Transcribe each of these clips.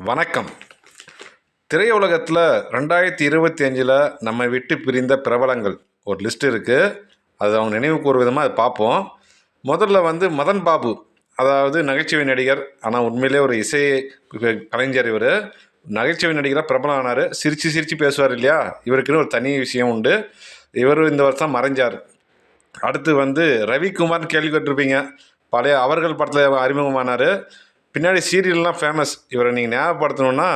வணக்கம். திரையுலகத்தில் ரெண்டாயிரத்தி இருபத்தி அஞ்சில் நம்ம விட்டு பிரிந்த பிரபலங்கள். ஒரு லிஸ்ட் இருக்குது அது அவங்க நினைவு கூறு விதமாக அதை பார்ப்போம். முதல்ல வந்து மதன் பாபு. அதாவது நகைச்சுவை நடிகர். ஆனால் உண்மையிலே ஒரு இசை கலைஞர் இவர். நகைச்சுவை நடிகராக பிரபலம் ஆனார் சிரித்து சிரித்து பேசுவார் இல்லையா? இவருக்குன்னு ஒரு தனி விஷயம் உண்டு. இவர் இந்த வருஷம் மறைஞ்சார். அடுத்து வந்து ரவிக்குமார்னு கேள்விப்பட்டிருப்பீங்க பழைய அவர்கள் படத்தில் அறிமுகமானார். பின்னாடி சீரியல்லாம் ஃபேமஸ் இவரை நீங்கள் ஞாபகப்படுத்தணுன்னா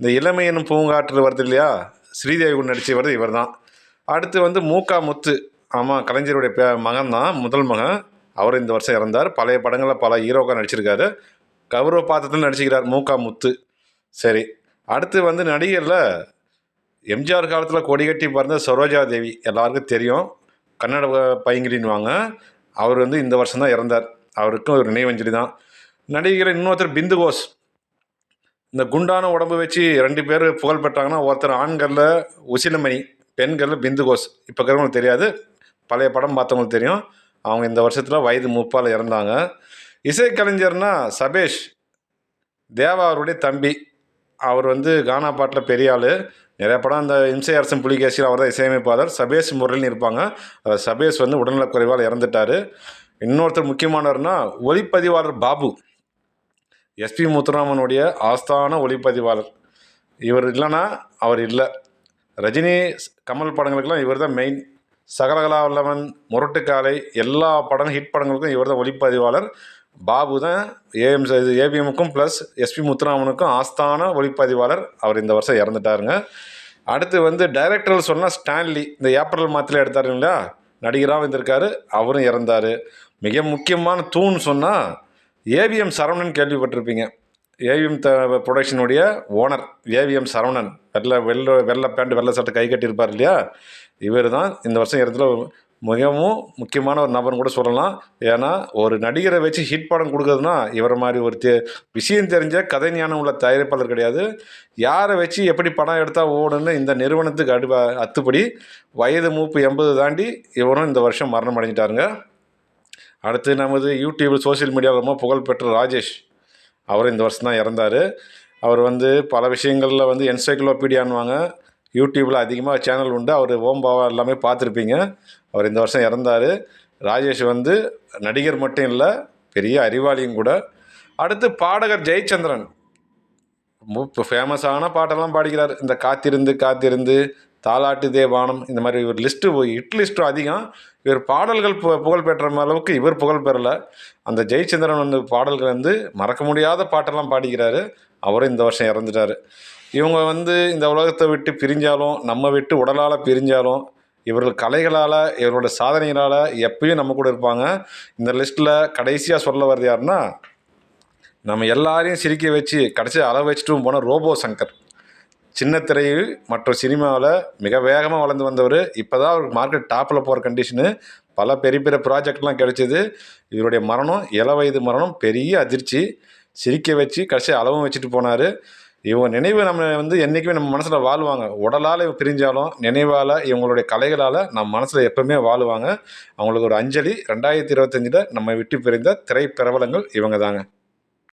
இந்த இளமை என்னும் பூங்காற்று வருது இல்லையா? ஸ்ரீதேவி நடிச்சு நடிச்சவர் இவர் தான் அடுத்து வந்து மூக்கா முத்து. ஆமாம் கலைஞருடைய பே மகன் தான் முதல் மகன். அவர் இந்த வருஷம் இறந்தார். பழைய படங்களில் பல ஹீரோக்காக நடிச்சிருக்காரு. கௌரவ பாத்திரத்தில் நடிச்சிக்கிறார் மூக்கா முத்து. சரி அடுத்து வந்து நடிகரில் எம்ஜிஆர் காலத்தில் கொடிகட்டி பிறந்த சரோஜா தேவி. எல்லாருக்கும் தெரியும். கன்னட பையங்கிரின்வாங்க அவர் வந்து இந்த வருஷம் தான் இறந்தார். அவருக்கும் ஒரு நினைவஞ்சலி தான் நடிகர் இன்னொருத்தர் பிந்து கோஷ் இந்த குண்டான உடம்பு வச்சு ரெண்டு பேர் புகழ் பெற்றாங்கன்னா ஒருத்தர் ஆண்களில் உசிலமணி பெண்களில் பிந்து கோஷ் இப்போ இருக்கிறவங்களுக்கு தெரியாது. பழைய படம் பார்த்தவங்களுக்கு தெரியும். அவங்க இந்த வருஷத்தில் வயது முப்பால் இறந்தாங்க. இசைக்கலைஞர்னா சபேஷ் தேவா அவருடைய தம்பி. அவர் வந்து கானா பாட்டில் பெரிய ஆள். நிறைய படம் இந்த இம்சை அரசன் புலிகேசியில் அவர் தான் இசையமைப்பாளர். சபேஷ் முரளின்னு இருப்பாங்க. சபேஷ் வந்து உடல்நலக்குறைவால் இறந்துட்டார். இன்னொருத்தர் முக்கியமானவர்னா ஒளிப்பதிவாளர் பாபு. எஸ்பி முத்துராமனுடைய ஆஸ்தான ஒளிப்பதிவாளர். இவர் இல்லைன்னா அவர் இல்லை. ரஜினி கமல் படங்களுக்கெல்லாம் இவர் தான் மெயின் சகலகலா வல்லவன் முரட்டுக்காலை எல்லா படம் ஹிட் படங்களுக்கும் இவர் தான் ஒளிப்பதிவாளர். பாபு தான் ஏஎம் ஏபிஎம்முக்கும் ப்ளஸ் எஸ்பி முத்துராமனுக்கும் ஆஸ்தான ஒளிப்பதிவாளர். அவர் இந்த வருஷம் இறந்துட்டாருங்க. அடுத்து வந்து டைரக்டர் சொன்னால் ஸ்டான்லி. இந்த ஏப்ரல் மாதத்தில் எடுத்தாருங்களா இல்லையா? நடிகராக வந்திருக்காரு. அவரும் இறந்தார். மிக முக்கியமான தூண் சொன்னால் ஏவிஎம் சரவணன் கேள்விப்பட்டிருப்பீங்க. AVM the ப்ரொடக்ஷனுடைய owner A V M Saravanan. வெள்ளை வெள்ளை வெள்ளை பேண்ட் வெள்ளை சட்டை கை கட்டியிருப்பார் இல்லையா? இவர் தான் இந்த வருஷம் இடத்துல மிகவும் முக்கியமான ஒரு நபர்னு கூட சொல்லலாம். ஏன்னா ஒரு நடிகரை வச்சு ஹிட் படம் கொடுக்குறதுனா இவர் மாதிரி ஒரு தெ விஷயம் தெரிஞ்ச கதை ஞானம் உள்ள தயாரிப்பாளர் கிடையாது. யாரை வச்சு எப்படி படம் எடுத்தால் ஓடுன்னு இந்த நிறுவனத்துக்கு அடி அத்துப்படி வயது மூப்பு எண்பது தாண்டி இவரும் இந்த வருஷம் மரணம் அடைஞ்சிட்டாருங்க. அடுத்து நமது யூடியூப் சோஷியல் மீடியாவில் ரொம்ப புகழ்பெற்ற ராஜேஷ். அவர் இந்த வருஷம் தான் இறந்தார். அவர் வந்து பல விஷயங்களில் வந்து என்சைக்ளோபீடியான்வாங்க யூடியூப்பில் அதிகமாக சேனல் உண்டு. அவர் ஓம் பாவா எல்லாமே பார்த்துருப்பீங்க. அவர் இந்த வருஷம் இறந்தார். ராஜேஷ் வந்து நடிகர் மட்டும் இல்லை பெரிய அறிவாளியும் கூட. அடுத்து பாடகர் ஜெயச்சந்திரன். இப்போ ஃபேமஸான பாட்டெல்லாம் பாடிக்கிறார். இந்த காத்திருந்து காத்திருந்து தாலாட்டு தேவானம் இந்த மாதிரி இவர் லிஸ்ட்டு ஹிட் லிஸ்ட்டும் அதிகம். இவர் பாடல்கள் பு புகழ் பெற்ற அளவுக்கு இவர் புகழ் பெறலை. அந்த ஜெயச்சந்திரன் வந்து பாடல்கள் வந்து மறக்க முடியாத பாட்டெல்லாம் பாடிக்கிறாரு. அவரும் இந்த வருஷம் இறந்துட்டார். இவங்க வந்து இந்த உலகத்தை விட்டு பிரிஞ்சாலும் நம்ம விட்டு உடலால் பிரிஞ்சாலும் இவர்கள் கலைகளால் இவரோட சாதனைகளால் எப்பயும் நம்ம கூட இருப்பாங்க. இந்த லிஸ்ட்டில் கடைசியாக சொல்ல வர்றது யாருன்னா நம்ம எல்லாரையும் சிரிக்க வச்சு கடைசியாக அளவு வச்சுட்டும் போன ரோபோ சங்கர். சின்ன திரையில் மற்றும் சினிமாவில் மிக வேகமாக வளர்ந்து வந்தவர். இப்போ தான் அவருக்கு மார்க்கெட் டாப்பில் போகிற கண்டிஷனு பல பெரிய பெரிய ப்ராஜெக்ட்லாம் கிடைச்சிது. இவருடைய மரணம் இள வயது மரணம் பெரிய அதிர்ச்சி. சிரிக்க வச்சு கடைசி அளவும் வச்சுட்டு போனார். இவங்க நினைவு நம்ம வந்து என்றைக்குமே நம்ம மனசில் வாழ்வாங்க. உடலால் பிரிஞ்சாலும் நினைவால் இவங்களுடைய கலைகளால் நம்ம மனசில் எப்போவுமே வாழ்வாங்க. அவங்களுக்கு ஒரு அஞ்சலி ரெண்டாயிரத்தி இருபத்தஞ்சில் நம்ம விட்டு பிரிந்த திரைப்பிரபலங்கள் இவங்க தாங்க